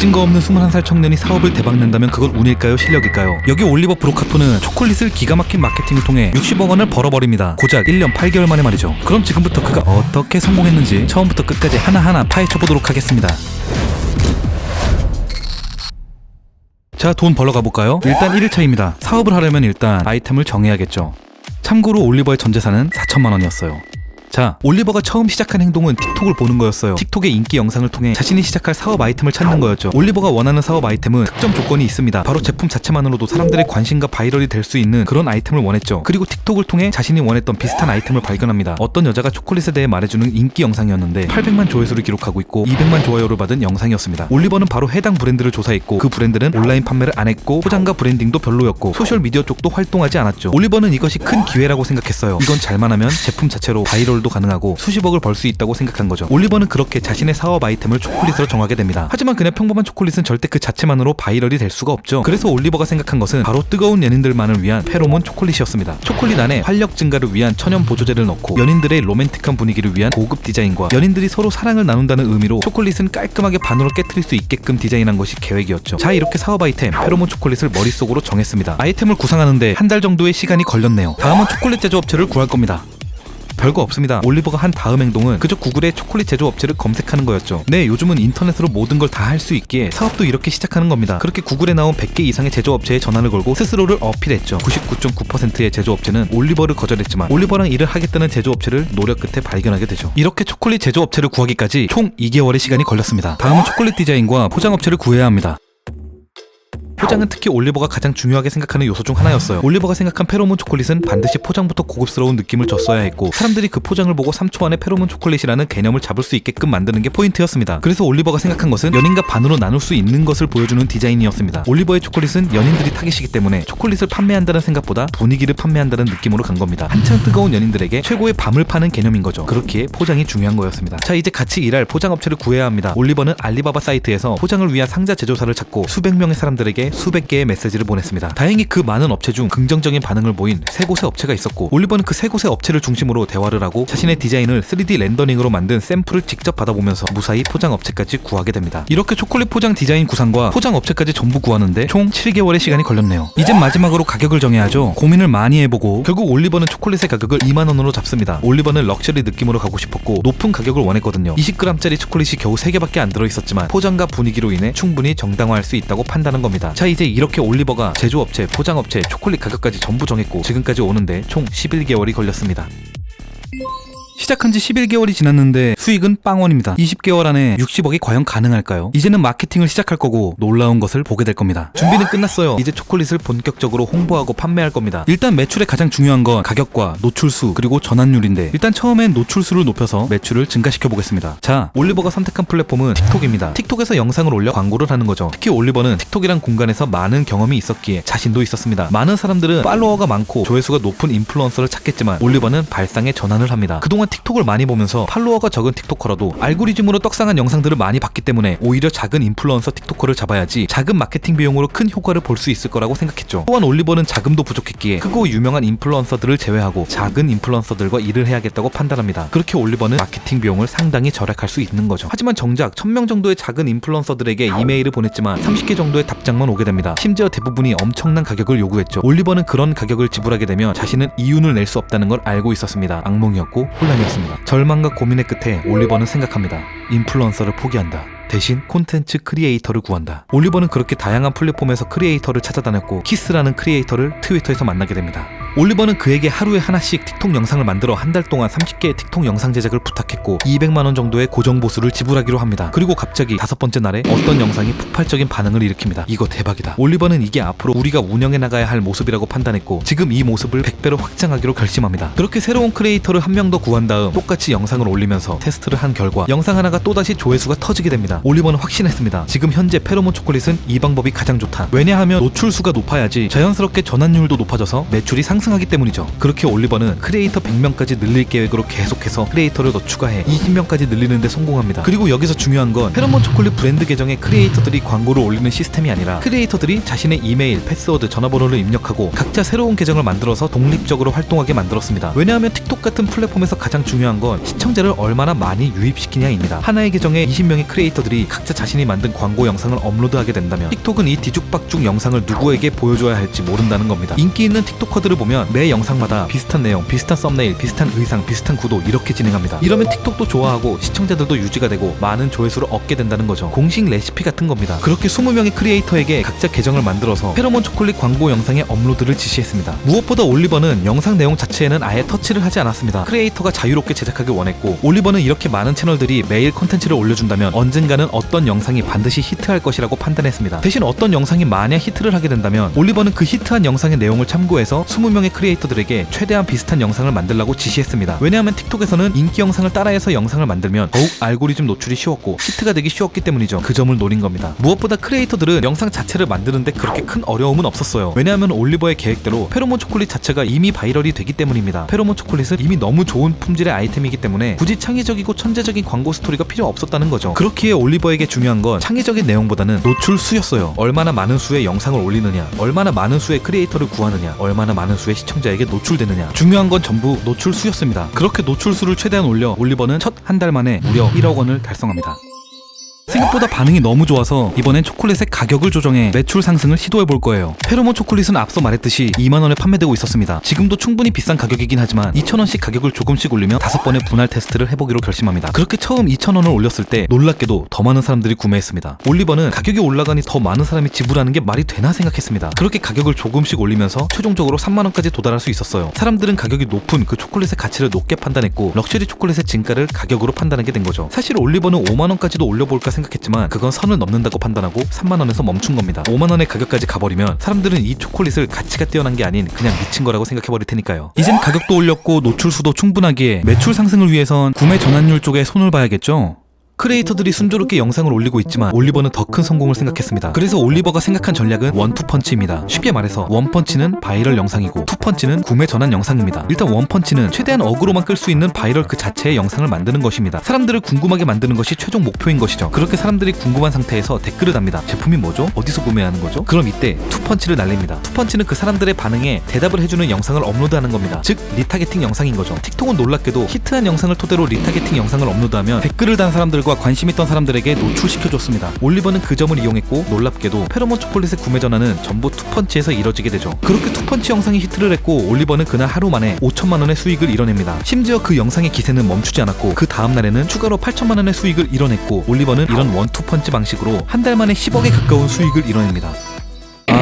가진 거 없는 21살 청년이 사업을 대박낸다면 그건 운일까요 실력일까요? 여기 올리버 브로카토는 초콜릿을 기가 막힌 마케팅을 통해 60억 원을 벌어버립니다. 고작 1년 8개월 만에 말이죠. 그럼 지금부터 그가 어떻게 성공했는지 처음부터 끝까지 하나하나 파헤쳐보도록 하겠습니다. 자, 돈 벌러 가볼까요? 일단 1일차입니다. 사업을 하려면 일단 아이템을 정해야겠죠. 참고로 올리버의 전 재산은 4천만 원이었어요. 자, 올리버가 처음 시작한 행동은 틱톡을 보는 거였어요. 틱톡의 인기 영상을 통해 자신이 시작할 사업 아이템을 찾는 거였죠. 올리버가 원하는 사업 아이템은 특정 조건이 있습니다. 바로 제품 자체만으로도 사람들의 관심과 바이럴이 될 수 있는 그런 아이템을 원했죠. 그리고 틱톡을 통해 자신이 원했던 비슷한 아이템을 발견합니다. 어떤 여자가 초콜릿에 대해 말해주는 인기 영상이었는데 800만 조회수를 기록하고 있고 200만 좋아요를 받은 영상이었습니다. 올리버는 바로 해당 브랜드를 조사했고 그 브랜드는 온라인 판매를 안 했고 포장과 브랜딩도 별로였고 소셜 미디어 쪽도 활동하지 않았죠. 올리버는 이것이 큰 기회라고 생각했어요. 이건 잘만 하면 제품 자체로 바이럴 도 가능하고 수십억을 벌 수 있다고 생각한 거죠. 올리버는 그렇게 자신의 사업 아이템을 초콜릿으로 정하게 됩니다. 하지만 그냥 평범한 초콜릿은 절대 그 자체만으로 바이럴이 될 수가 없죠. 그래서 올리버가 생각한 것은 바로 뜨거운 연인들만을 위한 페로몬 초콜릿이었습니다. 초콜릿 안에 활력 증가를 위한 천연 보조제를 넣고 연인들의 로맨틱한 분위기를 위한 고급 디자인과 연인들이 서로 사랑을 나눈다는 의미로 초콜릿은 깔끔하게 반으로 깨뜨릴 수 있게끔 디자인한 것이 계획이었죠. 자 이렇게 사업 아이템 페로몬 초콜릿을 머릿속으로 정했습니다. 아이템을 구상하는데 한 달 정도의 시간이 걸렸네요. 다음은 초콜릿 제조업체를 구할 겁니다. 별거 없습니다. 올리버가 한 다음 행동은 그저 구글에 초콜릿 제조업체를 검색하는 거였죠. 네, 요즘은 인터넷으로 모든 걸 다 할 수 있기에 사업도 이렇게 시작하는 겁니다. 그렇게 구글에 나온 100개 이상의 제조업체에 전화를 걸고 스스로를 어필했죠. 99.9%의 제조업체는 올리버를 거절했지만 올리버랑 일을 하겠다는 제조업체를 노력 끝에 발견하게 되죠. 이렇게 초콜릿 제조업체를 구하기까지 총 2개월의 시간이 걸렸습니다. 다음은 초콜릿 디자인과 포장업체를 구해야 합니다. 포장은 특히 올리버가 가장 중요하게 생각하는 요소 중 하나였어요. 올리버가 생각한 페로몬 초콜릿은 반드시 포장부터 고급스러운 느낌을 줬어야 했고 사람들이 그 포장을 보고 3초 안에 페로몬 초콜릿이라는 개념을 잡을 수 있게끔 만드는 게 포인트였습니다. 그래서 올리버가 생각한 것은 연인과 반으로 나눌 수 있는 것을 보여주는 디자인이었습니다. 올리버의 초콜릿은 연인들이 타깃이기 때문에 초콜릿을 판매한다는 생각보다 분위기를 판매한다는 느낌으로 간 겁니다. 한창 뜨거운 연인들에게 최고의 밤을 파는 개념인 거죠. 그렇기에 포장이 중요한 거였습니다. 자 이제 같이 일할 포장업체를 구해야 합니다. 올리버는 알리바바 사이트에서 포장을 위한 상자 제조사를 찾고 수백 명의 사람들에게 수백 개의 메시지를 보냈습니다. 다행히 그 많은 업체 중 긍정적인 반응을 보인 세 곳의 업체가 있었고 올리버는 그 세 곳의 업체를 중심으로 대화를 하고 자신의 디자인을 3D 렌더링으로 만든 샘플을 직접 받아보면서 무사히 포장 업체까지 구하게 됩니다. 이렇게 초콜릿 포장 디자인 구상과 포장 업체까지 전부 구하는데 총 7개월의 시간이 걸렸네요. 이젠 마지막으로 가격을 정해야죠. 고민을 많이 해보고 결국 올리버는 초콜릿의 가격을 2만 원으로 잡습니다. 올리버는 럭셔리 느낌으로 가고 싶었고 높은 가격을 원했거든요. 20g짜리 초콜릿이 겨우 3개밖에 안 들어있었지만 포장과 분위기로 인해 충분히 정당화할 수 있다고 판단한 겁니다. 자 이제 이렇게 올리버가 제조업체, 포장업체, 초콜릿 가격까지 전부 정했고 지금까지 오는데 총 11개월이 걸렸습니다. 시작한 지 11개월이 지났는데 수익은 빵원입니다. 20개월 안에 60억이 과연 가능할까요? 이제는 마케팅을 시작할 거고 놀라운 것을 보게 될 겁니다. 준비는 끝났어요. 이제 초콜릿을 본격적으로 홍보하고 판매할 겁니다. 일단 매출에 가장 중요한 건 가격과 노출수 그리고 전환율인데 일단 처음엔 노출수를 높여서 매출을 증가시켜 보겠습니다. 자, 올리버가 선택한 플랫폼은 틱톡입니다. 틱톡에서 영상을 올려 광고를 하는 거죠. 특히 올리버는 틱톡이란 공간에서 많은 경험이 있었기에 자신도 있었습니다. 많은 사람들은 팔로워가 많고 조회수가 높은 인플루언서를 찾겠지만 올리버는 발상의 전환을 합니다. 그동안 틱톡을 많이 보면서 팔로워가 적은 틱토커라도 알고리즘으로 떡상한 영상들을 많이 봤기 때문에 오히려 작은 인플루언서 틱토커를 잡아야지 작은 마케팅 비용으로 큰 효과를 볼 수 있을 거라고 생각했죠. 또한 올리버는 자금도 부족했기에 크고 유명한 인플루언서들을 제외하고 작은 인플루언서들과 일을 해야겠다고 판단합니다. 그렇게 올리버는 마케팅 비용을 상당히 절약할 수 있는 거죠. 하지만 정작 1000명 정도의 작은 인플루언서들에게 이메일을 보냈지만 30개 정도의 답장만 오게 됩니다. 심지어 대부분이 엄청난 가격을 요구했죠. 올리버는 그런 가격을 지불하게 되면 자신은 이윤을 낼 수 없다는 걸 알고 있었습니다. 악몽이었고 혼란이 었습니다. 절망과 고민의 끝에 올리버는 생각합니다. 인플루언서를 포기한다. 대신 콘텐츠 크리에이터를 구한다. 올리버는 그렇게 다양한 플랫폼에서 크리에이터를 찾아다녔고 키스라는 크리에이터를 트위터에서 만나게 됩니다. 올리버는 그에게 하루에 하나씩 틱톡 영상을 만들어 한 달 동안 30개의 틱톡 영상 제작을 부탁했고 200만 원 정도의 고정 보수를 지불하기로 합니다. 그리고 갑자기 다섯 번째 날에 어떤 영상이 폭발적인 반응을 일으킵니다. 이거 대박이다. 올리버는 이게 앞으로 우리가 운영해 나가야 할 모습이라고 판단했고 지금 이 모습을 100배로 확장하기로 결심합니다. 그렇게 새로운 크리에이터를 한 명 더 구한 다음 똑같이 영상을 올리면서 테스트를 한 결과 영상 하나가 또다시 조회수가 터지게 됩니다. 올리버는 확신했습니다. 지금 현재 페로몬 초콜릿은 이 방법이 가장 좋다. 왜냐하면 노출수가 높아야지 자연스럽게 전환율도 높아져서 매출이 상승 상승하기 때문이죠. 그렇게 올리버는 크리에이터 100명까지 늘릴 계획으로 계속해서 크리에이터를 더 추가해 20명까지 늘리는데 성공합니다. 그리고 여기서 중요한 건 페로몬 초콜릿 브랜드 계정에 크리에이터들이 광고를 올리는 시스템이 아니라 크리에이터들이 자신의 이메일, 패스워드, 전화번호를 입력하고 각자 새로운 계정을 만들어서 독립적으로 활동하게 만들었습니다. 왜냐하면 틱톡 같은 플랫폼에서 가장 중요한 건 시청자를 얼마나 많이 유입시키냐입니다. 하나의 계정에 20명의 크리에이터들이 각자 자신이 만든 광고 영상을 업로드하게 된다면 틱톡은 이 뒤죽박죽 영상을 누구에게 보여줘야 할지 모른다는 겁니다. 인기 있는 틱톡커들을 보면 매 영상마다 비슷한 내용, 비슷한 썸네일, 비슷한 의상, 비슷한 구도 이렇게 진행합니다. 이러면 틱톡도 좋아하고 시청자들도 유지가 되고 많은 조회수를 얻게 된다는 거죠. 공식 레시피 같은 겁니다. 그렇게 20명의 크리에이터에게 각자 계정을 만들어서 페로몬 초콜릿 광고 영상의 업로드를 지시했습니다. 무엇보다 올리버는 영상 내용 자체에는 아예 터치를 하지 않았습니다. 크리에이터가 자유롭게 제작하길 원했고 올리버는 이렇게 많은 채널들이 매일 콘텐츠를 올려준다면 언젠가는 어떤 영상이 반드시 히트할 것이라고 판단했습니다. 대신 어떤 영상이 만약 히트를 하게 된다면 올리버는 그 히트한 영상의 내용을 참고해서 20명 의 크리에이터들에게 최대한 비슷한 영상을 만들라고 지시했습니다. 왜냐하면 틱톡에서는 인기 영상을 따라해서 영상을 만들면 더욱 알고리즘 노출이 쉬웠고 히트가 되기 쉬웠기 때문이죠. 그 점을 노린 겁니다. 무엇보다 크리에이터들은 영상 자체를 만드는데 그렇게 큰 어려움은 없었어요. 왜냐하면 올리버의 계획대로 페로몬 초콜릿 자체가 이미 바이럴이 되기 때문입니다. 페로몬 초콜릿은 이미 너무 좋은 품질의 아이템이기 때문에 굳이 창의적이고 천재적인 광고 스토리가 필요 없었다는 거죠. 그렇기에 올리버에게 중요한 건 창의적인 내용보다는 노출 수였어요. 얼마나 많은 수의 영상을 올리느냐, 얼마나 많은 수의 크리에이터를 구하느냐, 얼마나 많은 수의 시청자에게 노출되느냐. 중요한 건 전부 노출 수였습니다. 그렇게 노출 수를 최대한 올려 올리버는 첫 한 달 만에 무려 1억 원을 달성합니다. 생각보다 반응이 너무 좋아서 이번엔 초콜릿의 가격을 조정해 매출 상승을 시도해 볼 거예요. 페로몬 초콜릿은 앞서 말했듯이 2만 원에 판매되고 있었습니다. 지금도 충분히 비싼 가격이긴 하지만 2천 원씩 가격을 조금씩 올리며 다섯 번의 분할 테스트를 해보기로 결심합니다. 그렇게 처음 2천 원을 올렸을 때 놀랍게도 더 많은 사람들이 구매했습니다. 올리버는 가격이 올라가니 더 많은 사람이 지불하는 게 말이 되나 생각했습니다. 그렇게 가격을 조금씩 올리면서 최종적으로 3만 원까지 도달할 수 있었어요. 사람들은 가격이 높은 그 초콜릿의 가치를 높게 판단했고 럭셔리 초콜릿의 진가를 가격으로 판단하게 된 거죠. 사실 올리버는 5만 원까지도 올려볼까 생각 했지만 그건 선을 넘는다고 판단하고 3만 원에서 멈춘 겁니다. 5만 원의 가격까지 가버리면 사람들은 이 초콜릿을 가치가 뛰어난 게 아닌 그냥 미친 거라고 생각해버릴 테니까요. 이젠 가격도 올렸고 노출수도 충분하기에 매출 상승을 위해선 구매 전환율 쪽에 손을 봐야겠죠. 크리에이터들이 순조롭게 영상을 올리고 있지만 올리버는 더 큰 성공을 생각했습니다. 그래서 올리버가 생각한 전략은 원투펀치입니다. 쉽게 말해서 원펀치는 바이럴 영상이고 투펀치는 구매 전환 영상입니다. 일단 원펀치는 최대한 어그로만 끌 수 있는 바이럴 그 자체의 영상을 만드는 것입니다. 사람들을 궁금하게 만드는 것이 최종 목표인 것이죠. 그렇게 사람들이 궁금한 상태에서 댓글을 답니다. 제품이 뭐죠? 어디서 구매하는 거죠? 그럼 이때 투펀치를 날립니다. 투펀치는 그 사람들의 반응에 대답을 해주는 영상을 업로드하는 겁니다. 즉 리타게팅 영상인 거죠. 틱톡은 놀랍게도 히트한 영상을 토대로 리타게팅 영상을 업로드하면 댓글을 단 사람들과 관심 있던 사람들에게 노출시켜줬습니다. 올리버는 그 점을 이용했고 놀랍게도 페로몬 초콜릿의 구매 전환은 전부 투펀치에서 이뤄지게 되죠. 그렇게 투펀치 영상이 히트를 했고 올리버는 그날 하루 만에 5천만 원의 수익을 이뤄냅니다. 심지어 그 영상의 기세는 멈추지 않았고 그 다음 날에는 추가로 8천만 원의 수익을 이뤄냈고 올리버는 이런 원투펀치 방식으로 한 달 만에 10억에 가까운 수익을 이뤄냅니다.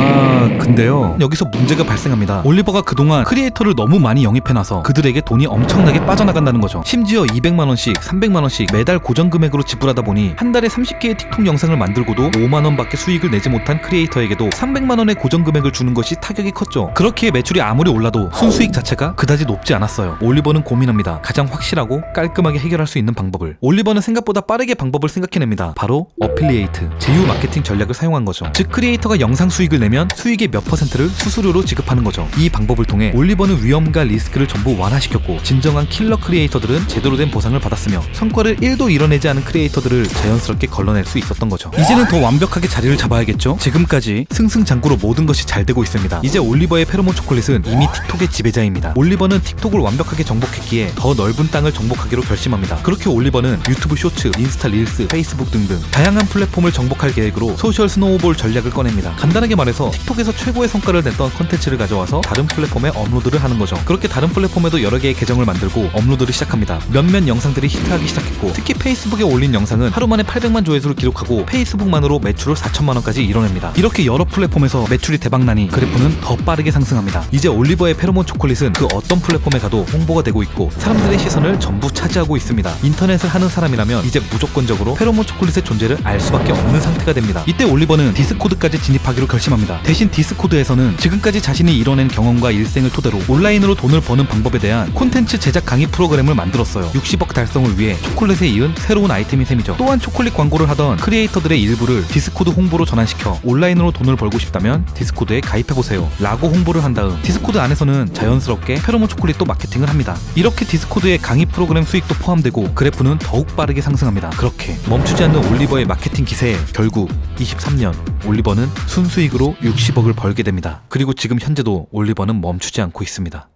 아 근데요? 여기서 문제가 발생합니다. 올리버가 그동안 크리에이터를 너무 많이 영입해놔서 그들에게 돈이 엄청나게 빠져나간다는 거죠. 심지어 200만원씩 300만원씩 매달 고정 금액으로 지불하다 보니 한 달에 30개의 틱톡 영상을 만들고도 5만원밖에 수익을 내지 못한 크리에이터에게도 300만원의 고정 금액을 주는 것이 타격이 컸죠. 그렇기에 매출이 아무리 올라도 순수익 자체가 그다지 높지 않았어요. 올리버는 고민합니다. 가장 확실하고 깔끔하게 해결할 수 있는 방법을. 올리버는 생각보다 빠르게 방법을 생각해냅니다. 바로 어필리에이트 제휴 마케팅 전략을 사용한 거죠. 즉 크리에이터가 영상 수익을 내면 수익의 몇 퍼센트를 수수료로 지급하는 거죠. 이 방법을 통해 올리버는 위험과 리스크를 전부 완화시켰고 진정한 킬러 크리에이터들은 제대로 된 보상을 받았으며 성과를 1도 이뤄내지 않은 크리에이터들을 자연스럽게 걸러낼 수 있었던 거죠. 이제는 더 완벽하게 자리를 잡아야겠죠. 지금까지 승승장구로 모든 것이 잘 되고 있습니다. 이제 올리버의 페로몬 초콜릿은 이미 틱톡의 지배자입니다. 올리버는 틱톡을 완벽하게 정복했기에 더 넓은 땅을 정복하기로 결심합니다. 그렇게 올리버는 유튜브 쇼츠, 인스타 릴스, 페이스북 등등 다양한 플랫폼을 정복할 계획으로 소셜 스노우볼 전략을 꺼냅니다. 간단하게 말해서 틱톡에서 최고의 성과를 냈던 콘텐츠를 가져와서 다른 플랫폼에 업로드를 하는 거죠. 그렇게 다른 플랫폼에도 여러 개의 계정을 만들고 업로드를 시작합니다. 몇몇 영상들이 히트하기 시작했고 특히 페이스북에 올린 영상은 하루 만에 800만 조회수를 기록하고 페이스북만으로 매출을 4천만 원까지 이뤄냅니다. 이렇게 여러 플랫폼에서 매출이 대박나니 그래프는 더 빠르게 상승합니다. 이제 올리버의 페로몬 초콜릿은 그 어떤 플랫폼에 가도 홍보가 되고 있고 사람들의 시선을 전부 차지하고 있습니다. 인터넷을 하는 사람이라면 이제 무조건적으로 페로몬 초콜릿의 존재를 알 수밖에 없는 상태가 됩니다. 이때 올리버는 디스코드까지 진입하기로 결심합니다. 없습니다. 대신 디스코드에서는 지금까지 자신이 이뤄낸 경험과 일생을 토대로 온라인으로 돈을 버는 방법에 대한 콘텐츠 제작 강의 프로그램을 만들었어요. 60억 달성을 위해 초콜릿에 이은 새로운 아이템인 셈이죠. 또한 초콜릿 광고를 하던 크리에이터들의 일부를 디스코드 홍보로 전환시켜 온라인으로 돈을 벌고 싶다면 디스코드에 가입해보세요. 라고 홍보를 한 다음 디스코드 안에서는 자연스럽게 페로몬 초콜릿도 마케팅을 합니다. 이렇게 디스코드의 강의 프로그램 수익도 포함되고 그래프는 더욱 빠르게 상승합니다. 그렇게 멈추지 않는 올리버의 마케팅 기세에 결국 23년 올리버는 순수익으로 60억을 벌게 됩니다. 그리고 지금 현재도 올리버는 멈추지 않고 있습니다.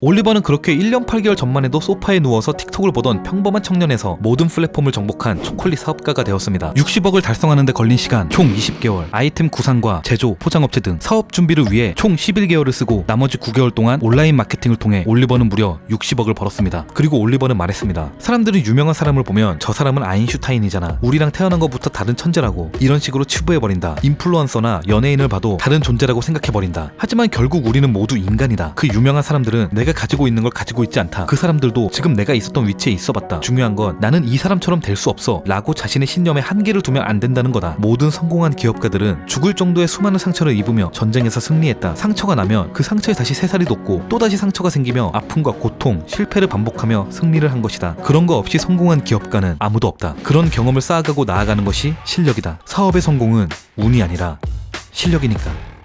올리버는 그렇게 1년 8개월 전만 해도 소파에 누워서 틱톡을 보던 평범한 청년에서 모든 플랫폼을 정복한 초콜릿 사업가가 되었습니다. 60억을 달성하는데 걸린 시간 총 20개월, 아이템 구상과 제조, 포장업체 등 사업 준비를 위해 총 11개월을 쓰고 나머지 9개월 동안 온라인 마케팅을 통해 올리버는 무려 60억을 벌었습니다. 그리고 올리버는 말했습니다. 사람들이 유명한 사람을 보면 저 사람은 아인슈타인이잖아. 우리랑 태어난 것부터 다른 천재라고 이런 식으로 치부해버린다. 인플루언서나 연예인을 봐도 다른 존재라고 생각해버린다. 하지만 결국 우리는 모두 인간이다. 그 유명한 사람들은 내가 가지고 있는 걸 가지고 있지 않다. 그 사람들도 지금 내가 있었던 위치에 있어봤다. 중요한 건 나는 이 사람처럼 될 수 없어. 라고 자신의 신념에 한계를 두면 안 된다는 거다. 모든 성공한 기업가들은 죽을 정도의 수많은 상처를 입으며 전쟁에서 승리했다. 상처가 나면 그 상처에 다시 새살이 돋고 또다시 상처가 생기며 아픔과 고통, 실패를 반복하며 승리를 한 것이다. 그런 거 없이 성공한 기업가는 아무도 없다. 그런 경험을 쌓아가고 나아가는 것이 실력이다. 사업의 성공은 운이 아니라 실력이니까.